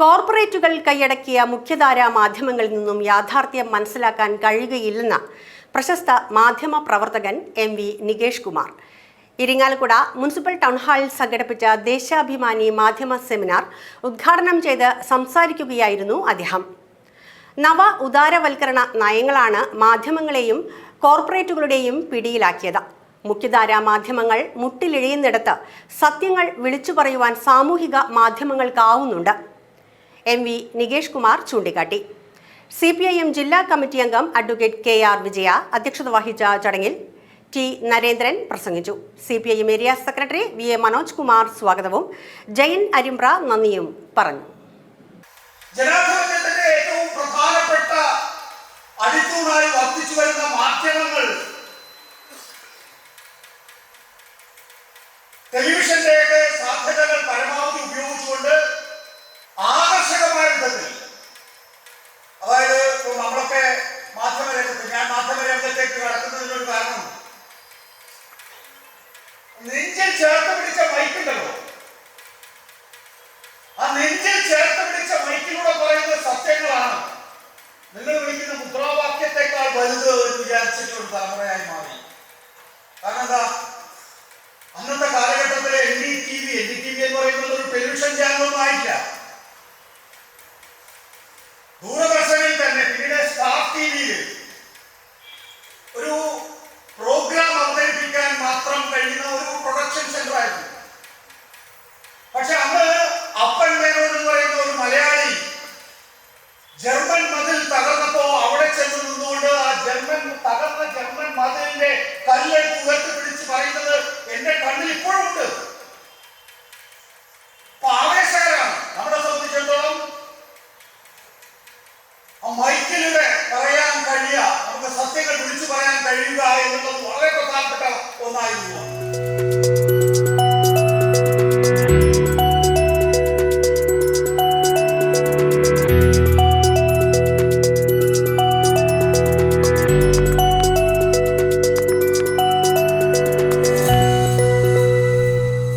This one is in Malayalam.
കോർപ്പറേറ്റുകൾ കൈയടക്കിയ മുഖ്യധാര മാധ്യമങ്ങളിൽ നിന്നും യാഥാർത്ഥ്യം മനസ്സിലാക്കാൻ കഴിയുകയില്ലെന്ന് പ്രശസ്ത മാധ്യമ പ്രവർത്തകൻ M V Nikesh Kumar. Irinjalakuda municipal town ഹാളിൽ സംഘടിപ്പിച്ച ദേശാഭിമാനി മാധ്യമ സെമിനാർ ഉദ്ഘാടനം ചെയ്ത് സംസാരിക്കുകയായിരുന്നു അദ്ദേഹം. നവ ഉദാരവൽക്കരണ നയങ്ങളാണ് മാധ്യമങ്ങളെയും കോർപ്പറേറ്റുകളുടെയും പിടിയിലാക്കിയത്. മുഖ്യധാര മാധ്യമങ്ങൾ മുട്ടിലിഴയുന്നിടത്ത് സത്യങ്ങൾ വിളിച്ചു പറയുവാൻ സാമൂഹിക മാധ്യമങ്ങൾക്കാവുന്നുണ്ട്. എം വി നികേഷ് കുമാർ ചൂണ്ടിക്കാട്ടി. സി പി ഐ എം ജില്ലാ കമ്മിറ്റി അംഗം അഡ്വക്കേറ്റ് കെ ആർ വിജയ അധ്യക്ഷത വഹിച്ച ചടങ്ങിൽ ടി നരേന്ദ്രൻ പ്രസംഗിച്ചു. C P I M area secretary V A Manoj Kumar സ്വാഗതവും ജയൻ അരിമ്പ്ര നന്ദിയും പറഞ്ഞു. നെഞ്ചിൽ ചേർത്ത് പിടിച്ച മൈക്കുണ്ടല്ലോ. ആ നെഞ്ചിൽ ചേർത്ത് പിടിച്ച മൈക്കിലൂടെ പറയുന്ന സത്യങ്ങളാണ്. നിങ്ങൾ വിളിക്കുന്ന മുദ്രാവാക്യത്തെക്കാൾ വലുത് എന്ന് വിചാരിച്ചിട്ടുള്ള തലമുറയായി മാറി. കാരണം എന്താ? അന്നത്തെ കാലഘട്ടത്തിലെ N D T V N D T V എന്ന് പറയുന്നത് ഒരു ടെലിവിഷൻ ചാനലൊന്നും ആയില്ല ദൂരദർശനിൽ തന്നെ പിന്നീട് സ്റ്റാർ ടി വിയിൽ ഒരു പറയാൻ കഴിയുക നമുക്ക് സത്യങ്ങൾ വിളിച്ചു പറയാൻ കഴിയുക എന്നുള്ളത് വളരെ പ്രധാനപ്പെട്ട ഒന്നായിരുന്നു